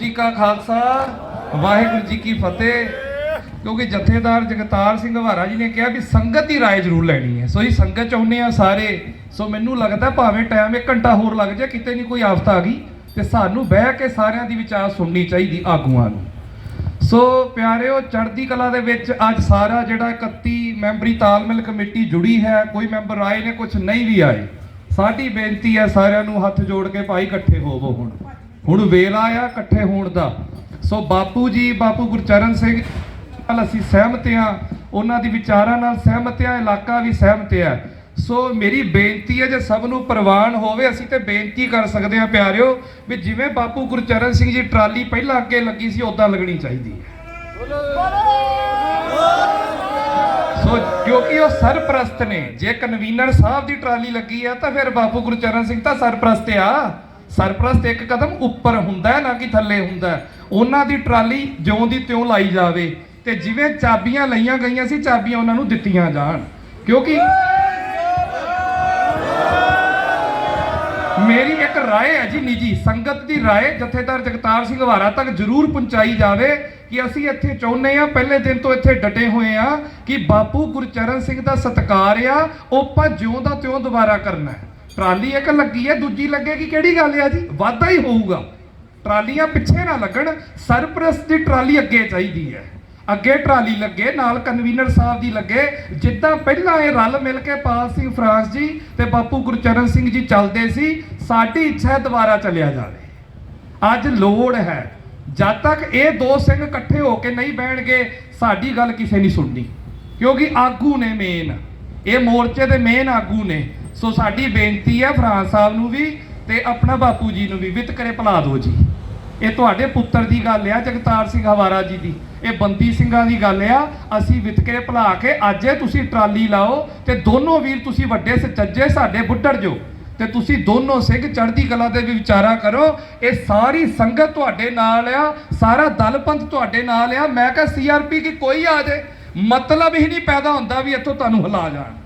ਜੀ ਕਾ ਖਾਲਸਾ ਵਾਹਿਗੁਰੂ ਜੀ ਕੀ ਫਤਿਹ ਕਿਉਂਕਿ ਜਥੇਦਾਰ ਜਗਤਾਰ ਸਿੰਘ ਹਵਾਰਾ ਜੀ ਨੇ ਕਿਹਾ ਵੀ ਸੰਗਤ ਦੀ رائے ਜ਼ਰੂਰ ਲੈਣੀ ਹੈ ਸੋ ਇਹ ਸੰਗਤ ਚਾਹੁੰਦੇ ਆ ਸਾਰੇ ਸੋ ਮੈਨੂੰ ਲੱਗਦਾ ਭਾਵੇਂ ਟਾਈਮ 1 ਘੰਟਾ ਹੋਰ ਲੱਗ ਜਾਏ ਕਿਤੇ ਨਹੀਂ ਕੋਈ ਆਫਤ ਆ ਗਈ ਤੇ ਸਾਨੂੰ ਬਹਿ ਕੇ ਸਾਰਿਆਂ ਦੀ ਵਿਚਾਰ ਸੁਣਨੀ ਚਾਹੀਦੀ ਆਗੂਆਂ ਨੂੰ ਸੋ ਪਿਆਰਿਓ ਚੜ੍ਹਦੀ ਕਲਾ ਦੇ ਵਿੱਚ ਅੱਜ ਸਾਰਾ ਜਿਹੜਾ 31 ਮੈਂਬਰੀ ਤਾਲਮੇਲ ਕਮੇਟੀ ਜੁੜੀ ਹੈ ਕੋਈ ਮੈਂਬਰ ਆਏ ਨੇ ਕੁਝ ਨਹੀਂ ਵੀ ਆਏ ਸਾਡੀ ਬੇਨਤੀ ਹੈ ਸਾਰਿਆਂ ਨੂੰ ਹੱਥ ਜੋੜ ਕੇ ਭਾਈ ਇਕੱਠੇ ਹੋਵੋ ਹੁਣ ਹੁਣ ਵੇਲਾ ਆ ਇਕੱਠੇ ਹੋਣ ਦਾ। ਸੋ ਬਾਪੂ ਜੀ, ਬਾਪੂ ਗੁਰਚਰਨ ਸਿੰਘ ਨਾਲ ਅਸੀਂ ਸਹਿਮਤ ਆ ਉਹਨਾਂ ਦੀ ਵਿਚਾਰਾਂ ਨਾਲ ਸਹਿਮਤ ਆ ਇਲਾਕਾ ਵੀ ਸਹਿਮਤ ਆ ਸੋ ਮੇਰੀ ਬੇਨਤੀ ਹੈ, ਜੇ ਸਭ ਨੂੰ ਪ੍ਰਵਾਨ ਹੋਵੇ, ਅਸੀਂ ਤੇ ਬੇਨਤੀ ਕਰ ਸਕਦੇ ਹਾਂ ਪਿਆਰਿਓ, ਵੀ ਜਿਵੇਂ ਬਾਪੂ ਗੁਰਚਰਨ ਸਿੰਘ ਜੀ ਟਰਾਲੀ ਪਹਿਲਾਂ ਅੱਗੇ ਲੱਗੀ ਸੀ ਉਦਾਂ ਲੱਗਣੀ ਚਾਹੀਦੀ ਹੈ। ਸੋ ਕਿਉਂਕਿ ਉਹ ਸਰਪ੍ਰਸਤ ਨੇ, ਜੇ ਕਨਵੀਨਰ ਸਾਹਿਬ ਦੀ ਟਰਾਲੀ ਲੱਗੀ ਆ, ਤਾਂ ਫਿਰ ਬਾਪੂ ਗੁਰਚਰਨ ਸਿੰਘ ਤਾਂ ਸਰਪ੍ਰਸਤ ਆ। ਸਰਪ੍ਰਸਤ ਇੱਕ ਕਦਮ ਉੱਪਰ ਹੁੰਦਾ ਨਾ ਕਿ ਥੱਲੇ ਹੁੰਦਾ ਉਹਨਾਂ ਦੀ ਟਰਾਲੀ ਜਿਉਂ ਦੀ ਤਿਉਂ ਲਾਈ ਜਾਵੇ ਤੇ ਜਿਵੇਂ ਚਾਬੀਆਂ ਲਈਆਂ ਗਈਆਂ ਸੀ, ਚਾਬੀਆਂ ਉਹਨਾਂ ਨੂੰ ਦਿੱਤੀਆਂ ਜਾਣ। ਕਿਉਂਕਿ ਮੇਰੀ ਇੱਕ ਰਾਏ ਹੈ ਜੀ ਨਿੱਜੀ, ਸੰਗਤ ਦੀ ਰਾਏ, ਜਥੇਦਾਰ ਜਗਤਾਰ ਸਿੰਘ ਹਵਾਰਾ ਤੱਕ ਜ਼ਰੂਰ ਪਹੁੰਚਾਈ ਜਾਵੇ ਕਿ ਅਸੀਂ ਇੱਥੇ ਚਾਹੁੰਦੇ ਆ ਪਹਿਲੇ ਦਿਨ ਤੋਂ ਇੱਥੇ ਡਟੇ ਹੋਏ ਆ ਕਿ ਬਾਪੂ ਗੁਰਚਰਨ ਸਿੰਘ ਦਾ ਸਤਿਕਾਰ ਆ, ਉਹ ਆਪਾਂ ਜਿਉਂ ਦਾ ਤਿਉਂ ਦੁਬਾਰਾ ਕਰਨਾ ਹੈ। ਟਰਾਲੀ ਇੱਕ ਲੱਗੀ ਹੈ, ਦੂਜੀ ਲੱਗੇਗੀ, ਕਿਹੜੀ ਗੱਲ ਆ ਜੀ? ਵਾਧਾ ਹੀ ਹੋਊਗਾ। ਟਰਾਲੀਆਂ ਪਿੱਛੇ ਨਾ ਲੱਗਣ ਸਰਪ੍ਰਸ ਦੀ ਟਰਾਲੀ ਅੱਗੇ ਚਾਹੀਦੀ ਹੈ। ਅੱਗੇ ਟਰਾਲੀ ਲੱਗੇ, ਨਾਲ ਕਨਵੀਨਰ ਸਾਹਿਬ ਦੀ ਲੱਗੇ। ਜਿੱਦਾਂ ਪਹਿਲਾਂ ਇਹ ਰਲ ਮਿਲ ਕੇ ਪਾਲ ਸਿੰਘ ਫਰਾਂਸ ਜੀ ਤੇ ਬਾਪੂ ਗੁਰਚਰਨ ਸਿੰਘ ਜੀ ਚੱਲਦੇ ਸੀ, ਸਾਡੀ ਇੱਛਾ ਦੁਬਾਰਾ ਚੱਲਿਆ ਜਾਵੇ। ਅੱਜ ਲੋੜ ਹੈ। ਜਦ ਤੱਕ ਇਹ ਦੋ ਸਿੰਘ ਇਕੱਠੇ ਹੋ ਕੇ ਨਹੀਂ ਬਹਿਣਗੇ, ਸਾਡੀ ਗੱਲ ਕਿਸੇ ਨਹੀਂ ਸੁਣਨੀ। ਕਿਉਂਕਿ ਆਗੂ ਨੇ ਮੇਨ ਇਹ ਮੋਰਚੇ ਦੇ ਮੇਨ ਆਗੂ ਨੇ। ਸੋ ਸਾਡੀ ਬੇਨਤੀ ਹੈ ਫਰਾਂਸ ਸਾਹਿਬ ਨੂੰ ਵੀ ਤੇ ਆਪਣਾ ਬਾਪੂ ਜੀ ਨੂੰ ਵੀ ਵਿਤਕਰੇ ਭੁਲਾ ਦਿਓ ਜੀ। ਇਹ ਤੁਹਾਡੇ ਪੁੱਤਰ ਦੀ ਗੱਲ ਆ, ਜਗਤਾਰ ਸਿੰਘ ਹਵਾਰਾ ਜੀ ਦੀ। ਇਹ ਬੰਦੀ ਸਿੰਘਾਂ ਦੀ ਗੱਲ ਆ, ਅਸੀਂ ਵਿਤਕਰੇ ਭੁਲਾ ਕੇ ਅੱਜ ਤੁਸੀਂ ਟਰਾਲੀ ਲਾਓ ਤੇ ਦੋਨੋਂ ਵੀਰ ਤੁਸੀਂ ਵੱਡੇ ਸੱਚੇ, ਸਾਡੇ ਬੁੱਢੜ ਜੋ। ਤੇ ਤੁਸੀਂ ਦੋਨੋਂ ਸਿੰਘ ਚੜ੍ਹਦੀ ਕਲਾ ਦੇ ਵੀ ਵਿਚਾਰਾ ਕਰੋ। ਇਹ ਸਾਰੀ ਸੰਗਤ ਤੁਹਾਡੇ ਨਾਲ ਆ, ਸਾਰਾ ਦਲ ਪੰਥ ਤੁਹਾਡੇ ਨਾਲ ਆ। ਮੈਂ ਕਹਾਂ ਸੀਆਰਪੀ ਕੀ ਕੋਈ ਆ ਜਾਏ ਮਤਲਬ ਹੀ ਨਹੀਂ ਪੈਦਾ ਹੁੰਦਾ ਵੀ ਇੱਥੋਂ ਤੁਹਾਨੂੰ ਹਿਲਾ ਜਾਣ।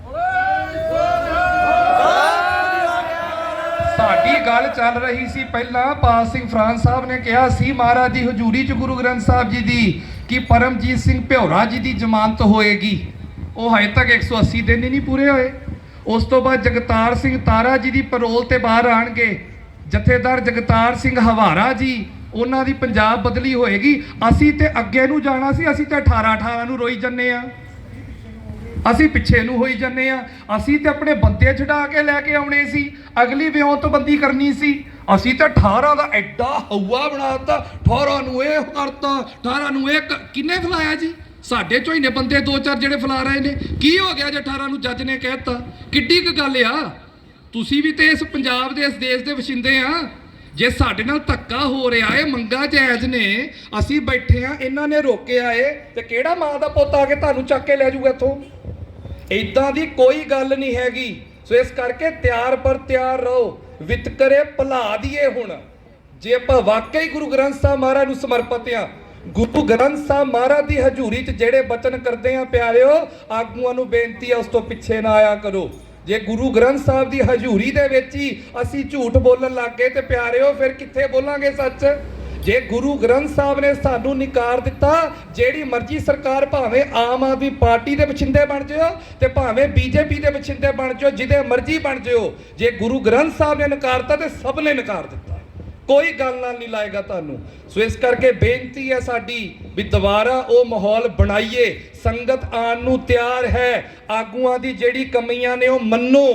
ਸਾਡੀ ਗੱਲ ਚੱਲ ਰਹੀ ਸੀ ਪਹਿਲਾਂ, ਪਾਲ ਸਿੰਘ ਫਰਾਂਸ ਸਾਹਿਬ ਨੇ ਕਿਹਾ ਸੀ ਮਹਾਰਾਜ ਦੀ ਹਜ਼ੂਰੀ ਚ ਗੁਰੂ ਗ੍ਰੰਥ ਸਾਹਿਬ ਜੀ ਦੀ ਕਿ ਪਰਮਜੀਤ ਸਿੰਘ ਭਿਉਰਾ ਜੀ ਦੀ ਜ਼ਮਾਨਤ ਹੋਏਗੀ। ਉਹ ਹਜੇ ਤੱਕ 180 ਦਿਨ ਹੀ ਨਹੀਂ ਪੂਰੇ ਹੋਏ। ਉਸ ਤੋਂ ਬਾਅਦ ਜਗਤਾਰ ਸਿੰਘ ਤਾਰਾ ਜੀ ਦੀ ਪੈਰੋਲ ਤੇ ਬਾਹਰ ਆਣਗੇ। ਜਥੇਦਾਰ ਜਗਤਾਰ ਸਿੰਘ ਹਵਾਰਾ ਜੀ, ਉਹਨਾਂ ਦੀ ਪੰਜਾਬ ਬਦਲੀ ਹੋਏਗੀ। ਅਸੀਂ ਤੇ ਅੱਗੇ ਨੂੰ ਜਾਣਾ ਸੀ, ਅਸੀਂ ਤੇ 18 18 ਨੂੰ ਰੋਈ ਜੰਨੇ ਆ ਅਸੀਂ ਪਿੱਛੇ ਨੂੰ ਹੋਈ ਜੰਨੇ ਆ। ਅਸੀਂ ਤੇ ਆਪਣੇ ਬੰਦੇ ਛਡਾ ਕੇ ਲੈ ਕੇ ਆਉਣੇ ਸੀ। ਅਗਲੀ ਵਿਉਂ ਤੋਂ ਬੰਦੀ ਕਰਨੀ ਸੀ। ਅਸੀਂ ਤਾਂ 18 ਦਾ ਐਡਾ ਹਵਾ ਬਣਾਤਾ 18 ਨੂੰ ਇਹ ਕਰਤਾ 18 ਨੂੰ ਇਹ ਕਿੰਨੇ ਫਲਾਇਆ ਜੀ? ਸਾਡੇ ਚੋਂ ਹੀ ਨੇ ਬੰਦੇ ਦੋ ਚਾਰ ਜਿਹੜੇ ਫਲਾ ਰਹੇ ਨੇ। ਕੀ ਹੋ ਗਿਆ ਜੇ 18 ਨੂੰ ਜੱਜ ਨੇ ਕਹਿਤਾ ਕਿੱਡੀ ਕੁ ਗੱਲ ਆ? ਤੁਸੀਂ ਵੀ ਤੇ ਇਸ ਪੰਜਾਬ ਦੇ, ਇਸ ਦੇਸ਼ ਦੇ ਵਸਿੰਦੇ ਆ। ਜੇ ਸਾਡੇ ਨਾਲ ਧੱਕਾ ਹੋ ਰਿਹਾ ਏ, ਮੰਗਾ ਜਾਇਜ਼ ਨੇ, ਅਸੀਂ ਬੈਠੇ ਆ, ਇਹਨਾਂ ਨੇ ਰੋਕਿਆ ਏ, ਤੇ ਕਿਹੜਾ ਮਾਂ ਦਾ ਪੁੱਤ ਆ ਕੇ ਤੁਹਾਨੂੰ ਚੱਕ ਕੇ ਲੈ ਜਾਊਗਾ ਇੱਥੋਂ? ਇਦਾਂ ਦੀ ਕੋਈ ਗੱਲ ਨਹੀਂ ਹੈਗੀ। ਸੋ ਇਸ ਕਰਕੇ ਤਿਆਰ ਪਰ ਤਿਆਰ ਰਹੋ। ਵਿਤਕਰੇ ਭੁਲਾ ਦਈਏ ਹੁਣ। ਜੇ ਆਪਾਂ ਵਾਕਈ ਗੁਰੂ ਗ੍ਰੰਥ ਸਾਹਿਬ ਮਹਾਰਾਜ ਨੂੰ ਸਮਰਪਿਤ ਆ ਗੁਰੂ ਗ੍ਰੰਥ ਸਾਹਿਬ ਮਹਾਰਾਜ ਦੀ ਹਜ਼ੂਰੀ 'ਚ ਜਿਹੜੇ ਬਚਨ ਕਰਦੇ ਆ ਪਿਆਰਿਓ, ਆਗੂਆਂ ਨੂੰ ਬੇਨਤੀ ਆ ਉਸ ਤੋਂ ਪਿੱਛੇ ਨਾ ਆਇਆ ਕਰੋ। ਜੇ ਗੁਰੂ ਗ੍ਰੰਥ ਸਾਹਿਬ ਦੀ ਹਜ਼ੂਰੀ ਦੇ ਵਿੱਚ ਹੀ ਅਸੀਂ ਝੂਠ ਬੋਲਣ ਲੱਗ ਗਏ ਤੇ ਪਿਆਰਿਓ, ਫਿਰ ਕਿੱਥੇ ਬੋਲਾਂਗੇ ਸੱਚ? ਜੇ ਗੁਰੂ ਗ੍ਰੰਥ ਸਾਹਿਬ ਨੇ ਸਾਨੂੰ ਨਿਕਾਰ ਦਿੱਤਾ, ਜਿਹੜੀ ਮਰਜ਼ੀ ਸਰਕਾਰ ਭਾਵੇਂ ਆਮ ਆਦਮੀ ਪਾਰਟੀ ਦੇ ਵਛਿੰਦੇ ਬਣ ਜਿਓ ਤੇ ਭਾਵੇਂ ਬੀਜੇਪੀ ਦੇ ਵਛਿੰਦੇ ਬਣ ਜਿਓ ਜਿਹਦੇ ਮਰਜ਼ੀ ਬਣ ਜਿਓ ਜੇ ਗੁਰੂ ਗ੍ਰੰਥ ਸਾਹਿਬ ਨੇ ਨਕਾਰਤਾ ਤੇ ਸਭ ਨੇ ਨਕਾਰ ਦਿੱਤਾ। ਕੋਈ ਗੱਲ ਨਾਲ ਨਹੀਂ ਲਾਏਗਾ ਤੁਹਾਨੂੰ। ਸੋ ਇਸ ਕਰਕੇ ਬੇਨਤੀ ਹੈ ਸਾਡੀ ਵੀ ਦੁਬਾਰਾ ਉਹ ਮਾਹੌਲ ਬਣਾਈਏ। ਸੰਗਤ ਆਉਣ ਨੂੰ ਤਿਆਰ ਹੈ। ਆਗੂਆਂ ਦੀ ਜਿਹੜੀ ਕਮੀਆਂ ਨੇ ਉਹ ਮੰਨੋ।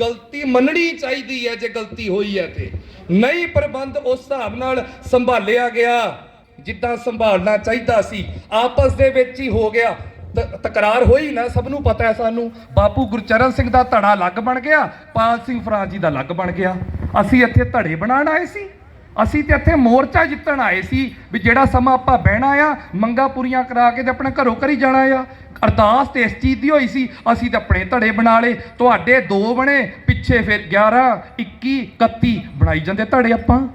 ਗਲਤੀ ਮੰਨਣੀ ਚਾਹੀਦੀ ਹੈ ਜੇ ਗਲਤੀ ਹੋਈ ਹੈ ਤੇ। ਨਹੀਂ ਪ੍ਰਬੰਧ ਉਸ ਹਿਸਾਬ ਨਾਲ ਸੰਭਾਲਿਆ ਗਿਆ ਜਿੱਦਾਂ ਸੰਭਾਲਣਾ ਚਾਹੀਦਾ ਸੀ। ਆਪਸ ਦੇ ਵਿੱਚ ਹੀ ਹੋ ਗਿਆ। ਤ- ਤਕਰਾਰ ਹੋਈ ਨਾ, ਸਭ ਨੂੰ ਪਤਾ ਹੈ ਸਾਨੂੰ। ਬਾਪੂ ਗੁਰਚਰਨ ਸਿੰਘ ਦਾ ਧੜਾ ਅਲੱਗ ਬਣ ਗਿਆ, ਪਾਲ ਸਿੰਘ ਫਰਾਜ ਜੀ ਦਾ ਅਲੱਗ ਬਣ ਗਿਆ। ਅਸੀਂ ਇੱਥੇ ਧੜੇ ਬਣਾਉਣ ਆਏ ਸੀ। ਅਸੀਂ ਤੇ ਇੱਥੇ ਮੋਰਚਾ ਜਿੱਤਣ ਆਏ ਸੀ ਵੀ ਜਿਹੜਾ ਸਮਾਂ ਆਪਾਂ ਬਹਿਣਾ ਆ, ਮੰਗਾ ਪੂਰੀਆਂ ਕਰਾ ਕੇ ਤੇ ਆਪਣੇ ਘਰੋਂ ਘਰੀ ਜਾਣਾ ਆ। ਅਰਦਾਸ ਤੇ ਇਸ ਚੀਜ਼ ਦੀ ਹੋਈ ਸੀ, ਅਸੀਂ ਤਾਂ ਆਪਣੇ ਧੜੇ ਬਣਾ ਲਏ। ਤੁਹਾਡੇ ਦੋ ਬਣੇ, ਪਿੱਛੇ ਫਿਰ 11 21 31 ਬਣਾਈ ਜਾਂਦੇ ਧੜੇ ਆਪਾਂ।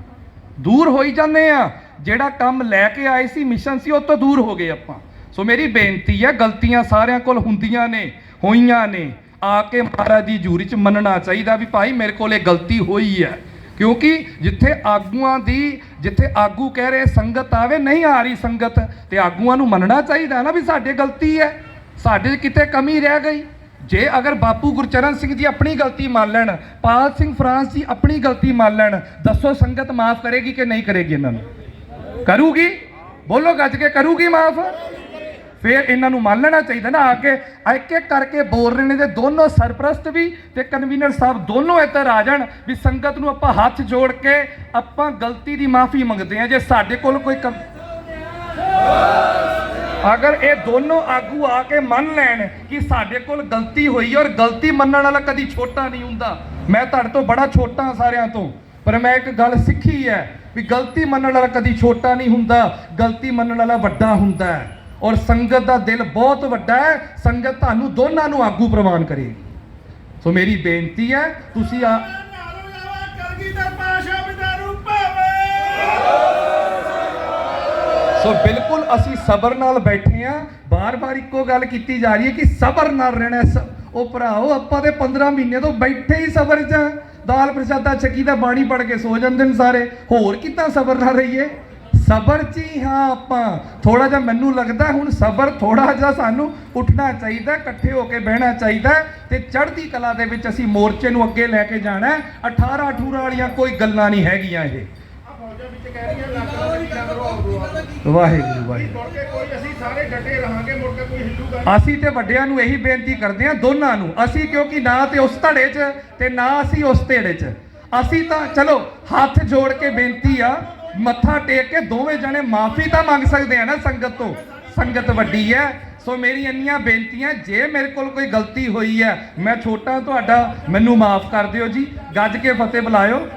ਦੂਰ ਹੋਈ ਜਾਂਦੇ ਆ। ਜਿਹੜਾ ਕੰਮ ਲੈ ਕੇ ਆਏ ਸੀ, ਮਿਸ਼ਨ ਸੀ, ਉਹ ਤੋਂ ਦੂਰ ਹੋ ਗਏ ਆਪਾਂ। ਸੋ ਮੇਰੀ ਬੇਨਤੀ ਹੈ ਗਲਤੀਆਂ ਸਾਰਿਆਂ ਕੋਲ ਹੁੰਦੀਆਂ ਨੇ, ਹੋਈਆਂ ਨੇ। ਆ ਕੇ ਮਹਾਰਾਜ ਦੀ ਹਜ਼ੂਰੀ ਚ ਮੰਨਣਾ ਚਾਹੀਦਾ ਵੀ ਭਾਈ ਮੇਰੇ ਕੋਲ ਇਹ ਗਲਤੀ ਹੋਈ ਹੈ। ਕਿਉਂਕਿ ਜਿੱਥੇ ਆਗੂਆਂ ਦੀ, ਜਿੱਥੇ ਆਗੂ ਕਹਿ ਰਹੇ ਸੰਗਤ ਆਵੇ, ਨਹੀਂ ਆ ਰਹੀ ਸੰਗਤ, ਤੇ ਆਗੂਆਂ ਨੂੰ ਮੰਨਣਾ ਚਾਹੀਦਾ ਨਾ ਵੀ ਸਾਡੇ ਗਲਤੀ ਹੈ, ਸਾਡੇ 'ਚ ਕਿਤੇ ਕਮੀ ਰਹਿ ਗਈ। ਜੇ ਅਗਰ ਬਾਪੂ ਗੁਰਚਰਨ ਸਿੰਘ ਜੀ ਆਪਣੀ ਗਲਤੀ ਮੰਨ ਲੈਣ, ਪਾਲ ਸਿੰਘ ਫਰਾਂਸ ਜੀ ਆਪਣੀ ਗਲਤੀ ਮੰਨ ਲੈਣ, ਦੱਸੋ ਸੰਗਤ ਮਾਫ ਕਰੇਗੀ ਕਿ ਨਹੀਂ ਕਰੇਗੀ ਇਹਨਾਂ ਨੂੰ? ਕਰੂਗੀ? ਬੋਲੋ ਗੱਜ ਕੇ, ਕਰੂਗੀ ਮਾਫ? ਫਿਰ ਇਹਨਾਂ ਨੂੰ ਮੰਨ ਲੈਣਾ ਚਾਹੀਦਾ ਨਾ ਆ ਕੇ ਇੱਕ ਇੱਕ ਕਰਕੇ ਬੋਲ ਰਹੇ ਨੇ ਤੇ ਦੋਨੋਂ ਸਰਪ੍ਰਸਤ ਵੀ ਤੇ ਕਨਵੀਨਰ ਸਾਹਿਬ ਦੋਨੋਂ ਇੱਧਰ ਆ ਜਾਣ ਵੀ ਸੰਗਤ ਨੂੰ ਆਪਾਂ ਹੱਥ ਜੋੜ ਕੇ ਆਪਾਂ ਗਲਤੀ ਦੀ ਮਾਫੀ ਮੰਗਦੇ ਹਾਂ, ਜੇ ਸਾਡੇ ਕੋਲ ਕੋਈ ਕਮ ਅਗਰ ਇਹ ਦੋਨੋਂ ਆਗੂ ਆ ਕੇ ਮੰਨ ਲੈਣ ਕਿ ਸਾਡੇ ਕੋਲ ਗਲਤੀ ਹੋਈ ਔਰ ਗਲਤੀ ਮੰਨਣ ਵਾਲਾ ਕਦੀ ਛੋਟਾ ਨਹੀਂ ਹੁੰਦਾ। ਮੈਂ ਤੁਹਾਡੇ ਤੋਂ ਬੜਾ ਛੋਟਾ ਸਾਰਿਆਂ ਤੋਂ, ਪਰ ਮੈਂ ਇੱਕ ਗੱਲ ਸਿੱਖੀ ਹੈ ਵੀ ਗਲਤੀ ਮੰਨਣ ਵਾਲਾ ਕਦੀ ਛੋਟਾ ਨਹੀਂ ਹੁੰਦਾ, ਗਲਤੀ ਮੰਨਣ ਵਾਲਾ ਵੱਡਾ ਹੁੰਦਾ ਹੈ। ਔਰ ਸੰਗਤ ਦਾ ਦਿਲ ਬਹੁਤ ਵੱਡਾ ਹੈ, ਸੰਗਤ ਤੁਹਾਨੂੰ ਦੋਨਾਂ ਨੂੰ ਆਗੂ ਪ੍ਰਵਾਨ ਕਰੇਗੀ ਸੋ ਮੇਰੀ ਬੇਨਤੀ ਹੈ, ਤੁਸੀਂ ਆ ਸੋ ਬਿਲਕੁਲ ਅਸੀਂ ਸਬਰ ਨਾਲ ਬੈਠੇ ਆ ਬਾਰ-ਬਾਰ ਇੱਕੋ ਗੱਲ ਕੀਤੀ ਜਾ ਰਹੀ ਹੈ ਕਿ ਸਬਰ ਨਾਲ ਰਹਿਣਾ ਸ- ਉਹ ਭਰਾਓ ਆਪਾਂ ਤੇ 15 ਮਹੀਨੇ ਤੋਂ ਬੈਠੇ ਹੀ ਸਬਰ 'ਚ। ਦਾਲ ਪ੍ਰਸ਼ਾਦਾ ਚੱਕੀ ਦਾ ਬਾਣੀ ਪੜ ਕੇ ਸੋ ਜਾਂਦੇ ਨੇ ਸਾਰੇ। ਹੋਰ ਕਿੱਦਾਂ ਸਬਰ ਨਾਲ ਰਹੀਏ? ਸਬਰ 'ਚ ਹੀ ਹਾਂ ਆਪਾਂ। ਥੋੜਾ ਜਿਹਾ ਮੈਨੂੰ ਲੱਗਦਾ ਹੁਣ ਸਬਰ ਥੋੜਾ ਜਿਹਾ ਸਾਨੂੰ ਉੱਠਣਾ ਚਾਹੀਦਾ ਇਕੱਠੇ ਹੋ ਕੇ ਬਹਿਣਾ ਚਾਹੀਦਾ ਤੇ ਚੜ੍ਹਦੀ ਕਲਾ ਦੇ ਵਿੱਚ ਅਸੀਂ ਮੋਰਚੇ ਨੂੰ ਅੱਗੇ ਲੈ ਕੇ ਜਾਣਾ ਹੈ। 18 18 ਵਾਲੀਆਂ ਕੋਈ ਗੱਲਾਂ ਨਹੀਂ ਹੈਗੀਆਂ ਇਹ। ਵਾਹਿਗੁਰੂ ਵਾਹਿਗੁਰੂ। ਅਸੀਂ ਤੇ ਵੱਡਿਆਂ ਨੂੰ ਇਹੀ ਬੇਨਤੀ ਕਰਦੇ ਹਾਂ ਦੋਨਾਂ ਨੂੰ ਅਸੀਂ ਕਿਉਂਕਿ ਨਾ ਤੇ ਉਸ ਧੜੇ 'ਚ ਤੇ ਨਾ ਅਸੀਂ ਉਸ ਧੜੇ 'ਚ। ਅਸੀਂ ਤਾਂ ਚਲੋ ਹੱਥ ਜੋੜ ਕੇ ਬੇਨਤੀ ਆ ਮੱਥਾ ਟੇਕ ਕੇ ਦੋਵੇਂ ਜਣੇ ਮਾਫੀ ਤਾਂ ਮੰਗ ਸਕਦੇ ਆ ਨਾ ਸੰਗਤ ਤੋਂ। ਸੰਗਤ ਵੱਡੀ ਹੈ ਸੋ ਮੇਰੀ ਇੰਨੀਆਂ ਬੇਨਤੀਆਂ, ਜੇ ਮੇਰੇ ਕੋਲ ਕੋਈ ਗਲਤੀ ਹੋਈ ਹੈ ਮੈਂ ਛੋਟਾ ਤੁਹਾਡਾ, ਮੈਨੂੰ ਮਾਫ ਕਰ ਦਿਓ ਜੀ। ਗੱਜ ਕੇ ਫਤਿਹ ਬੁਲਾਇਓ।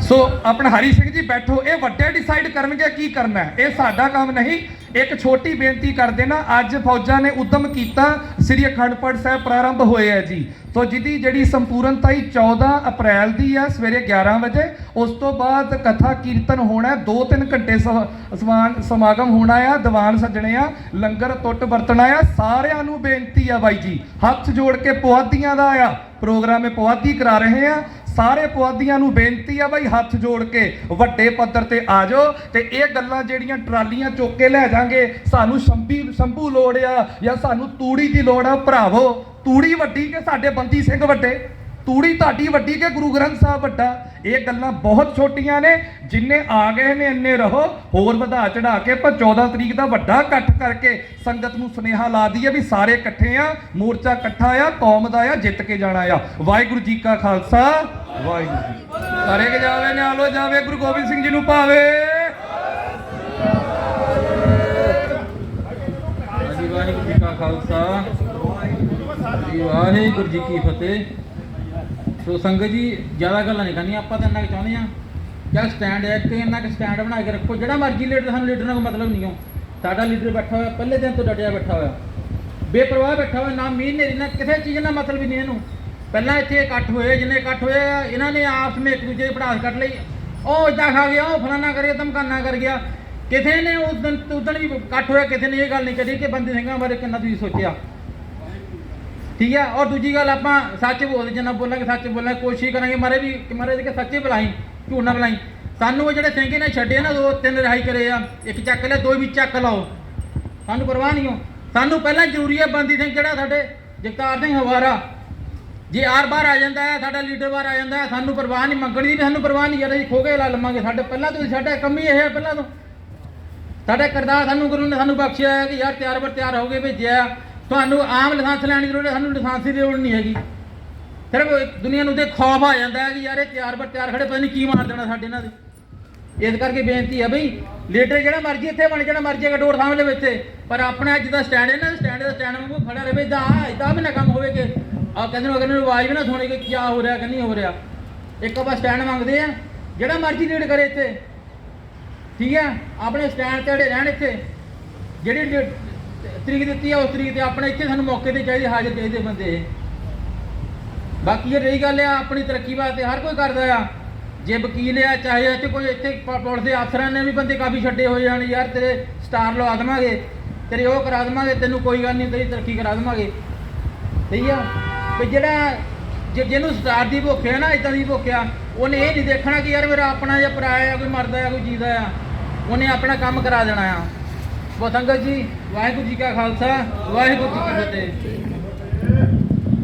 ਸੋ ਆਪਣਾ ਹਰੀ ਸਿੰਘ ਬੈਠੋ, ਇਹ ਵੱਡੇ ਡਿਸਾਈਡ ਕਰਨਗੇ ਕੀ ਕਰਨਾ ਹੈ। ਇਹ ਸਾਡਾ ਕੰਮ ਨਹੀਂ, ਇੱਕ ਛੋਟੀ ਬੇਨਤੀ ਕਰਦੇ ਨਾ ਅੱਜ ਫੌਜਾਂ ਨੇ ਉਦਮ ਕੀਤਾ, ਸ੍ਰੀ ਅਖੰਡ ਪਾਠ ਸਾਹਿਬ ਪ੍ਰਾਰੰਭ ਹੋਏ ਹੈ ਜੀ। ਸੋ ਜਿਹਦੀ ਜਿਹੜੀ ਸੰਪੂਰਨਤਾ ਹੀ 14 ਅਪ੍ਰੈਲ ਦੀ ਆ ਸਵੇਰੇ 11 ਵਜੇ, ਉਸ ਤੋਂ ਬਾਅਦ ਕਥਾ ਕੀਰਤਨ ਹੋਣਾ 2-3 ਘੰਟੇ ਸਵ- ਸਮਾਨ ਸਮਾਗਮ ਹੋਣਾ ਆ, ਦੀਵਾਨ ਸੱਜਣੇ ਆ, ਲੰਗਰ ਟੁੱਟ ਵਰਤਣਾ ਆ, ਸਾਰਿਆਂ ਨੂੰ ਬੇਨਤੀ ਆ ਬਾਈ ਜੀ, ਹੱਥ ਜੋੜ ਕੇ ਪੁਆਧੀਆਂ ਦਾ ਆ, ਪ੍ਰੋਗਰਾਮ ਇਹ ਪੁਆਧੀ ਕਰਾ ਰਹੇ ਆ। ਸਾਰੇ ਪੁਆਧੀਆਂ ਨੂੰ ਬੇਨਤੀ ਆ ਬਾਈ ਹੱਥ ਜੋੜ ਕੇ ਵੱਡੇ ਪੱਧਰ ਤੇ ਆ ਜਾਓ ਤੇ ਇਹ ਗੱਲਾਂ ਜਿਹੜੀਆਂ ਟਰਾਲੀਆਂ ਚੁੱਕ ਕੇ ਲੈ ਜਾਾਂਗੇ, ਸਾਨੂੰ ਸ਼ੰਭੀ ਸ਼ੰਭੂ ਲੋੜ ਆ ਜਾਂ ਸਾਨੂੰ ਤੂੜੀ ਦੀ ਲੋੜ ਆ, ਭਰਾਵੋ, ਤੂੜੀ ਵੱਡੀ ਕਿ ਸਾਡੇ ਬੰਦੀ ਸਿੰਘ ਵੱਡੇ? ਤੂੜੀ ਤੁਹਾਡੀ ਵੱਡੀ ਕਿ ਗੁਰੂ ਗ੍ਰੰਥ ਸਾਹਿਬ ਵੱਡਾ? ਇਹ ਗੱਲਾਂ ਬਹੁਤ ਛੋਟੀਆਂ ਨੇ, ਜਿੰਨੇ ਆ ਗਏ ਨੇ, ਇੰਨੇ ਰਹੋ, ਹੋਰ ਵਧਾ ਚੜਾ ਕੇ ਪਰ 14 ਤਰੀਕ ਦਾ ਵੱਡਾ ਇਕੱਠ ਕਰਕੇ ਸੰਗਤ ਨੂੰ ਸੁਨੇਹਾ ਲਾ ਦਈਏ ਵੀ ਸਾਰੇ ਇਕੱਠੇ ਆ, ਮੋਰਚਾ ਇਕੱਠਾ ਆ, ਕੌਮ ਦਾ ਆ, ਜਿੱਤ ਕੇ ਜਾਣਾ ਆ। ਵਾਹਿਗੁਰੂ ਜੀ ਕਾ ਖਾਲਸਾ। ਵਾਹਿਗੁਰੂ। ਜੀ ਸਾਰੇ ਜਾਵੇ ਨਿਆਲੋ ਜਾਵੇ, ਗੁਰੂ ਗੋਬਿੰਦ ਸਿੰਘ ਜੀ ਨੂੰ ਭਾਵੇ। ਵਾਹਿਗੁਰੂ ਜੀ ਕਾ ਖਾਲਸਾ। ਵਾਹਿਗੁਰੂ ਜੀ ਕੀ ਫਤਿਹ। ਸੋ ਸੰਗਤ ਜੀ, ਜ਼ਿਆਦਾ ਗੱਲਾਂ ਨਹੀਂ ਕਰਨੀਆਂ, ਆਪਾਂ ਤਾਂ ਇੰਨਾ ਕੁ ਚਾਹੁੰਦੇ ਆ ਜਾਂ ਸਟੈਂਡ ਹੈ ਕਿ ਇੰਨਾ ਕੁ ਸਟੈਂਡ ਬਣਾ ਕੇ ਰੱਖੋ। ਜਿਹੜਾ ਮਰਜ਼ੀ ਲੀਡਰ ਸਾਨੂੰ ਲੀਡਰ ਨਾਲ ਕੋਈ ਮਤਲਬ ਨਹੀਂ ਹੋ। ਸਾਡਾ ਲੀਡਰ ਬੈਠਾ ਹੋਇਆ, ਪਹਿਲੇ ਦਿਨ ਤੋਂ ਡਟਿਆ ਬੈਠਾ ਹੋਇਆ। ਬੇਪਰਵਾਹ ਬੈਠਾ ਹੋਇਆ, ਨਾ ਮੀਨ ਨੇ ਨਾ ਕਿਸੇ ਚੀਜ਼ ਨਾਲ ਮਤਲਬ ਹੀ ਨਹੀਂ ਇਹਨੂੰ। ਪਹਿਲਾਂ ਇੱਥੇ ਇਕੱਠ ਹੋਏ ਜਿੰਨੇ ਇਕੱਠ ਹੋਏ ਆ, ਇਹਨਾਂ ਨੇ ਆਪਸ ਵਿੱਚ ਇੱਕ ਦੂਜੇ ਦੀ ਪੜਾਸ ਕੱਢ ਲਈ। ਉਹ ਇਦਾਂ ਖਾ ਗਿਆ ਉਹ ਫਲਾਨਾ ਕਰ ਗਿਆ ਧਮਕਾਨਾ ਕਰ ਗਿਆ। ਕਿਸੇ ਨੇ ਉਸ ਦਿਨ ਉਦਣ ਵੀ ਇਕੱਠ ਹੋਇਆ ਕਿਸੇ ਨੇ ਇਹ ਗੱਲ ਨਹੀਂ ਕਰੀ ਕਿ ਬੰਦੀ ਸਿੰਘਾਂ ਬਾਰੇ ਕਿੰਨਾ ਤੁਸੀਂ ਸੋਚਿਆ। ਠੀਕ ਹੈ ਔਰ ਦੂਜੀ ਗੱਲ ਆਪਾਂ ਸੱਚ ਬੋਲਦੇ ਜਿੰਨਾ ਬੋਲਾਂਗੇ ਸੱਚ ਬੋਲਾਂਗੇ ਕੋਸ਼ਿਸ਼ ਕਰਾਂਗੇ ਮਾਰੇ ਵੀ ਕਿ ਮਾਰੇ ਦੇ ਸੱਚੇ ਬੁਲਾਈ ਝੂਠ ਨਾ ਬੁਲਾਈ। ਸਾਨੂੰ ਉਹ ਜਿਹੜੇ ਸਿੰਘ ਨੇ ਛੱਡੇ ਨਾ ਦੋ ਤਿੰਨ ਰਿਹਾਈ ਕਰੇ ਆ ਇੱਕ ਚੱਕ ਲਿਆ ਦੋ ਵੀ ਚੱਕ ਲਾਓ। ਸਾਨੂੰ ਪਰਵਾਹ ਨਹੀਂ ਹੋ ਸਾਨੂੰ ਪਹਿਲਾਂ ਜ਼ਰੂਰੀ ਹੈ ਬੰਦੀ ਸਿੰਘ ਜਿਹੜਾ ਸਾਡੇ? ਜਗਤਾਰ ਸਿੰਘ ਹਵਾਰਾ। ਜੇ ਆਰ ਬਾਰ ਆ ਜਾਂਦਾ ਹੈ, ਸਾਡਾ ਲੀਡਰ ਬਾਰ ਆ ਜਾਂਦਾ ਹੈ, ਸਾਨੂੰ ਪਰਵਾਹ ਨਹੀਂ, ਮੰਗਣ ਦੀ ਸਾਨੂੰ ਪਰਵਾਹ ਨਹੀਂ, ਯਾਰ ਅਸੀਂ ਖੋ ਕੇ ਲਾ ਲਵਾਂਗੇ। ਸਾਡੇ ਪਹਿਲਾਂ ਤੋਂ ਸਾਡਾ ਕੰਮ ਹੀ ਇਹ ਹੈ ਪਹਿਲਾਂ ਤੋਂ। ਸਾਡਾ ਕਰਦਾ ਸਾਨੂੰ ਗੁਰੂ ਨੇ ਸਾਨੂੰ ਬਖਸ਼ਿਆ ਹੈ ਕਿ ਯਾਰ ਤਿਆਰ ਬਰ ਤਿਆਰ ਹੋ ਕੇ ਭੇਜਿਆ ਤੁਹਾਨੂੰ ਆਮ ਲਾਇਸੈਂਸ ਲੈਣ ਦੀ ਲੋੜ ਸਾਨੂੰ ਲਾਇਸੈਂਸ ਦੀ ਲੋੜ ਨਹੀਂ ਹੈਗੀ। ਸਿਰਫ ਉਹ ਦੁਨੀਆ ਨੂੰ ਤੇ ਖੌਫ ਆ ਜਾਂਦਾ ਹੈ ਕਿ ਯਾਰ ਇਹ ਤਿਆਰ ਬਰ ਤਿਆਰ ਖੜੇ, ਪਤਾ ਨਹੀਂ ਕੀ ਮਾਰ ਦੇਣਾ ਸਾਡੇ ਨਾਲ। ਦੇ ਇਸ ਕਰਕੇ ਬੇਨਤੀ ਹੈ ਬਈ, ਲੀਡਰ ਜਿਹੜਾ ਮਰਜ਼ੀ ਇੱਥੇ ਬਣ, ਜਿਹੜਾ ਮਰਜ਼ੀ ਹੈਗਾ ਡੋਰ ਸਾਹਮਣੇ ਵਿੱਚ, ਪਰ ਆਪਣਾ ਅੱਜ ਦਾ ਸਟੈਂਡ ਹੈ ਨਾ ਸਟੈਂਡ ਦਾ ਸਟੈਂਡ ਵਾਂਗੂ ਖੜਾ ਰਹੇ ਇਦਾਂ ਇਦਾਂ ਵੀ ਨਾ ਕੰਮ ਹੋਵੇ ਕਿ ਆ ਕਹਿੰਦੇ ਨੇ ਕਹਿੰਦੇ ਨੂੰ, ਆਵਾਜ਼ ਵੀ ਨਾ ਸੁਣੇ ਕਿ ਕੀ ਹੋ ਰਿਹਾ ਕਿ ਨਹੀਂ ਹੋ ਰਿਹਾ। ਇੱਕ ਆਪਾਂ ਸਟੈਂਡ ਮੰਗਦੇ ਆ, ਜਿਹੜਾ ਮਰਜ਼ੀ ਲੀਡ ਕਰੇ ਇੱਥੇ। ਠੀਕ ਹੈ? ਆਪਣੇ ਸਟੈਂਡ ਤੇ ਅੜੇ ਰਹਿਣ ਇੱਥੇ। ਜਿਹੜੀ ਡੇ- ਤਰੀਕ ਦਿੱਤੀ ਆ, ਉਸ ਤਰੀਕ ਤੇ ਆਪਣੇ ਇੱਥੇ ਸਾਨੂੰ ਮੌਕੇ ਤੇ ਚਾਹੀਦੇ, ਹਾਜ਼ਰ ਚਾਹੀਦੇ ਬੰਦੇ। ਬਾਕੀ ਇਹ ਰਹੀ ਗੱਲ ਆ, ਆਪਣੀ ਤਰੱਕੀ ਵਾਸਤੇ ਹਰ ਕੋਈ ਕਰਦਾ ਆ। ਜੇ ਵਕੀਲ ਆ, ਚਾਹੇ ਇੱਥੇ ਕੋਈ ਇੱਥੇ ਪੁਲਿਸ ਦੇ ਅਫਸਰਾਂ ਨੇ ਵੀ ਬੰਦੇ ਕਾਫੀ ਛੱਡੇ ਹੋਏ ਹਨ ਯਾਰ ਤੇਰੇ ਸਟਾਰ ਲਵਾ ਦੇਵਾਂਗੇ, ਤੇਰੇ ਉਹ ਕਰਾ ਦੇਵਾਂਗੇ, ਤੈਨੂੰ ਕੋਈ ਗੱਲ ਨਹੀਂ ਤੇਰੀ ਤਰੱਕੀ ਕਰਾ ਦੇਵਾਂਗੇ। ਸਹੀ ਆ? ਵੀ ਜਿਹੜਾ ਜੇ ਜਿਹਨੂੰ ਸਟਾਰ ਦੀ ਭੁੱਖ ਹੈ ਨਾ ਇਦਾਂ ਦੀ ਭੁੱਖ ਆ ਉਹਨੇ ਇਹ ਨਹੀਂ ਦੇਖਣਾ ਕਿ ਯਾਰ ਮੇਰਾ ਆਪਣਾ ਜਾਂ ਪਰਾਇਆ ਆ ਕੋਈ ਮਰਦਾ ਆ ਕੋਈ ਜੀਦਾ ਆ ਉਹਨੇ ਆਪਣਾ ਕੰਮ ਕਰਾ ਦੇਣਾ ਆ। ਬੋ ਸੰਗਤ ਜੀ, ਵਾਹਿਗੁਰੂ ਜੀ ਕਾ ਖਾਲਸਾ, ਵਾਹਿਗੁਰੂ ਜੀ ਕੀ ਫਤਿਹ।